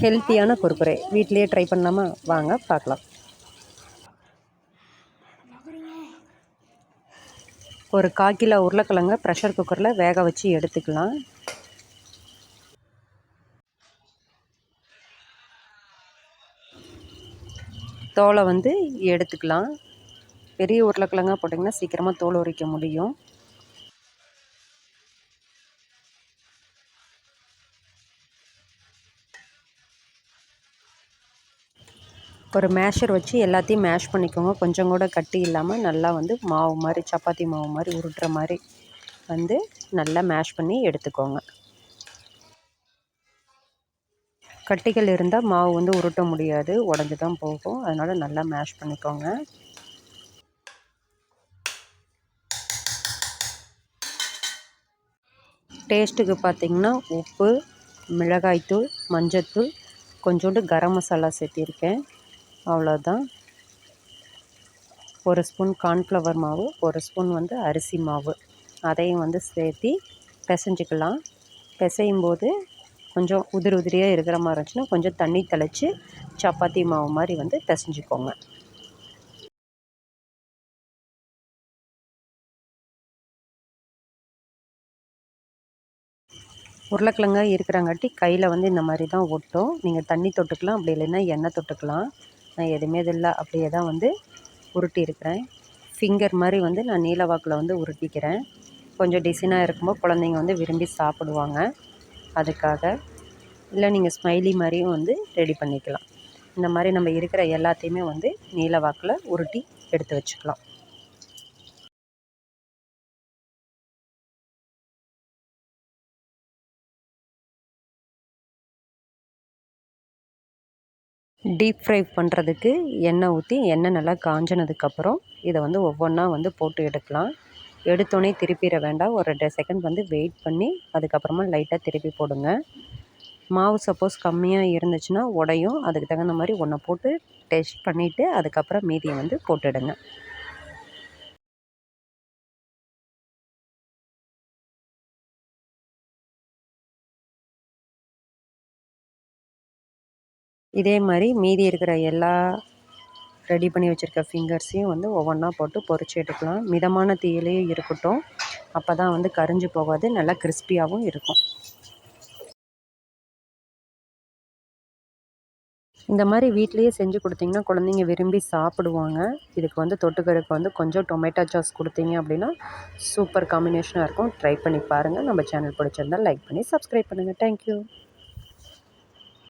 ஹெல்த்தியான குறுக்குறை வீட்லேயே ட்ரை பண்ணலாமா வாங்க பார்க்கலாம். ஒரு கால் கிலோ உருளைக்கிழங்க ப்ரெஷர் குக்கரில் வேக வச்சு எடுத்துக்கலாம். தோலை வந்து எடுத்துக்கலாம். பெரிய உருளைக்கிழங்கா போட்டிங்கன்னா சீக்கிரமாக தோல் உரிக்க முடியும். ஒரு மேஷர் வச்சு எல்லாத்தையும் மேஷ் பண்ணிக்கோங்க. கொஞ்சம் கூட கட்டி இல்லாமல் நல்லா வந்து மாவு மாதிரி சப்பாத்தி மாவு மாதிரி உருட்டுற மாதிரி வந்து நல்லா மேஷ் பண்ணி எடுத்துக்கோங்க. கட்டிகள் இருந்தால் மாவு வந்து உருட்ட முடியாது உடஞ்சி தான் போகும். அதனால் நல்லா மேஷ் பண்ணிக்கோங்க. டேஸ்ட்டுக்கு பார்த்திங்கன்னா உப்பு மிளகாய்த்தூள் மஞ்சத்தூள் கொஞ்சோண்டு கரம் மசாலா சேர்த்திருக்கேன். அவ்வளோதான் ஒரு ஸ்பூன் கார்ன்ஃப்ளவர் மாவு ஒரு ஸ்பூன் வந்து அரிசி மாவு. அதையும் வந்து சேர்த்தி பிசைஞ்சிக்கலாம். பிசையும் போது கொஞ்சம் உதிரி உதிரியாக இருக்கிற மாதிரி இருந்துச்சுன்னா கொஞ்சம் தண்ணி தெளித்து சப்பாத்தி மாவு மாதிரி வந்து பிசைஞ்சிக்கோங்க. உருளைக்கிழங்கா இருக்கிறங்காட்டி கையில் வந்து இந்த மாதிரி தான் ஒட்டும். நீங்கள் தண்ணி தொட்டுக்கலாம் அப்படி இல்லைன்னா எண்ணெய் தொட்டுக்கலாம். நான் எதுவுமே இது இல்லை அப்படியே தான் வந்து உருட்டி இருக்கிறேன் ஃபிங்கர் மாதிரி வந்து நான் நீல வாக்கில் வந்து உருட்டிக்கிறேன். கொஞ்சம் டிசைனாக இருக்கும்போது குழந்தைங்க வந்து விரும்பி சாப்பிடுவாங்க. அதுக்காக. இல்லை நீங்கள் ஸ்மைலி மாதிரியும் வந்து ரெடி பண்ணிக்கலாம். இந்த மாதிரி நம்ம இருக்கிற எல்லாத்தையுமே வந்து நீல வாக்கில் உருட்டி எடுத்து வச்சுக்கலாம். டீப் ஃப்ரை பண்ணுறதுக்கு எண்ணெய் ஊற்றி எண்ணெய் நல்லா காய்ஞ்சினதுக்கப்புறம் இதை வந்து ஒவ்வொன்றா வந்து போட்டு எடுக்கலாம். எடுத்தோடனே திருப்பிட வேண்டாம். ஒரு ரெண்டு செகண்ட் வந்து வெயிட் பண்ணி அதுக்கப்புறமா லைட்டாக திருப்பி போடுங்க. மாவு சப்போஸ் கம்மியாக இருந்துச்சுன்னா உடையும். அதுக்கு தகுந்த மாதிரி ஒன்றை போட்டு டெஸ்ட் பண்ணிவிட்டு அதுக்கப்புறம் மீதியை வந்து போட்டுடுங்க. இதே மாதிரி மீதி இருக்கிற எல்லா ரெடி பண்ணி வச்சுருக்க ஃபிங்கர்ஸையும் வந்து ஒவ்வொன்றா போட்டு பொறிச்சு எடுக்கலாம். மிதமான தீயிலையும் இருக்கட்டும். அப்போ தான் வந்து கரிஞ்சு போகாது. நல்லா கிறிஸ்பியாகவும் இருக்கும். இந்த மாதிரி வீட்லேயே செஞ்சு கொடுத்தீங்கன்னா குழந்தைங்க விரும்பி சாப்பிடுவாங்க. இதுக்கு வந்து தொட்டுக்கறதுக்கு வந்து கொஞ்சம் டொமேட்டோ சாஸ் கொடுத்தீங்க அப்படின்னா சூப்பர் காம்பினேஷனாக இருக்கும். ட்ரை பண்ணி பாருங்கள் நம்ம சேனல் பிடிச்சிருந்தால் லைக் பண்ணி சப்ஸ்கிரைப் பண்ணுங்கள் தேங்க்யூ